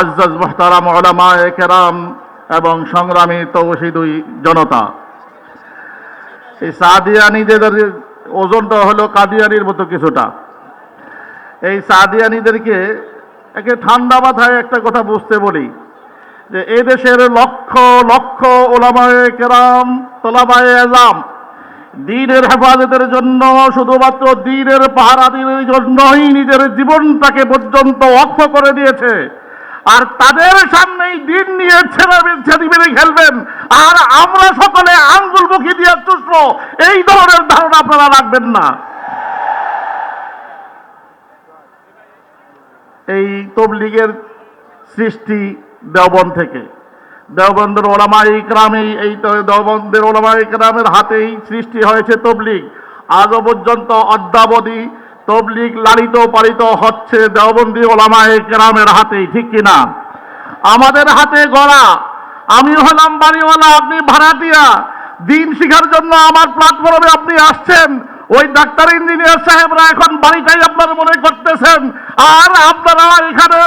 আজ্জাজ মোহতারাম ওলামায়ে কেরাম এবং সংগ্রামী তৌহিদুই জনতা। এই সাদিয়ানিদের ওজনটা হলো কাদিয়ানির মতো কিছুটা। এই সাদিয়ানিদেরকে একে ঠান্ডা মাথায় একটা কথা বুঝতে বলি, যে এই দেশের লক্ষ লক্ষ ওলামায়ে কেরাম তোলামায়ে এজাম দিনের হেফাজতের জন্য, শুধুমাত্র দিনের পাহারাদিনের জন্যই নিজের জীবনটাকে পর্যন্ত অক্ষ করে দিয়েছে। আর তাদের সামনেই দিন নিয়ে ছেলে ছেলে মেরে খেলবেন। আর আমরা সকলে আঙ্গুল মুখি দিয়ে চুষ্ট এই ধরনের ধারণা আপনারা রাখবেন না। এই তবলিগের সৃষ্টি দেওবন থেকে। দেওবন্দের ওলামা ইকরামে এই দেওবন্দের ওলামা ইকরামের হাতেই সৃষ্টি হয়েছে তবলিগ। আজও পর্যন্ত অদ্যাবধি তবলিগ লালিত পালিত হচ্ছে দেওবন্দি ওলামা ইকরামের হাতেই, ঠিক কিনা? আমাদের হাতে গড়া আমি হলাম বাড়িওয়ালা, আপনি ভাড়াটিয়া। দিন শিখার জন্য আমার প্ল্যাটফর্মে আপনি আসছেন। ওই ডাক্তার ইঞ্জিনিয়ার সাহেবরা এখন বাড়িটাই আপনার মনে করতেছেন। আর আপনারা এখানে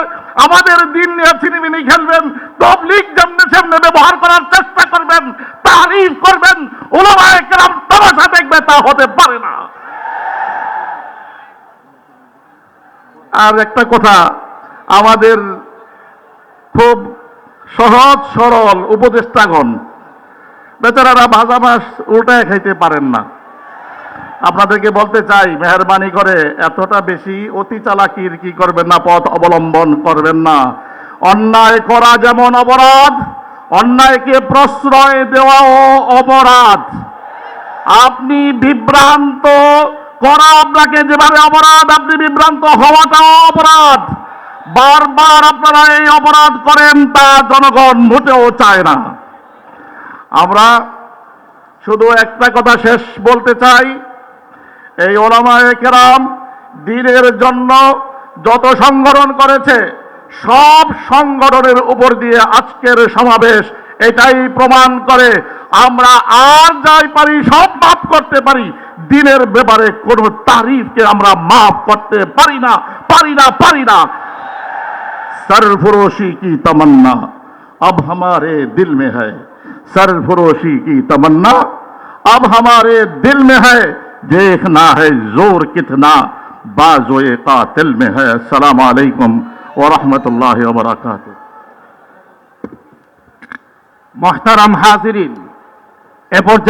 আমাদের দিন নিয়ে ছিনিমিনি খেলবেন। তবলিগ যেমনি সেমনি ব্যবহার করার চেষ্টা করবেন, তারিফ করবেন। ওলামায় কেরাম তামাশা দেখবে, তা হতে পারে না। আর একটা কথা, আমাদের খুব সহজ, সরল উপদেষ্টাগণ, বেচারারা ভাজা মাছ উল্টায় খাইতে পারেন না। আপনাদেরকে বলতে চাই, মেহরবানি করে এতটা বেশি অতি চালাকির কি করবেন না, পথ অবলম্বন করবেন না। অন্যায় করা যেমন অপরাধ, অন্যায়কে প্রশ্রয় দেওয়াও অপরাধ। আপনি বিভ্রান্ত করা আপনাকে যেভাবে অপরাধ, আপনি বিভ্রান্ত হওয়াটাও অপরাধ। বারবার আপনারা এই অপরাধ করেন তা জনগণ মোটেও চায় না। আমরা শুধু একটা কথা শেষ বলতে চাই, এই ওলামায়ে কেরাম দিনের জন্য যত সংগঠন করেছে, সব সংগঠনের উপর দিয়ে আজকের সমাবেশ এটাই প্রমাণ করে, আমরা আর যাই পারি, সব মাফ করতে পারি। দিনের ব্যাপারে কোনো তারিফকে আমরা মাফ করতে পারি না পারি না পারি না सरफरोशी की तमन्ना अब हमारे दिल में है सरफरोशी की तमन्ना अब हमारे दिल में है देखना है जोर कितना बाजोए कातिल में है अस्सलाम वालेकुम व रहमतुल्लाहि व बरकातुहू মহতারাম হাজিরিন এ পর্যায়ে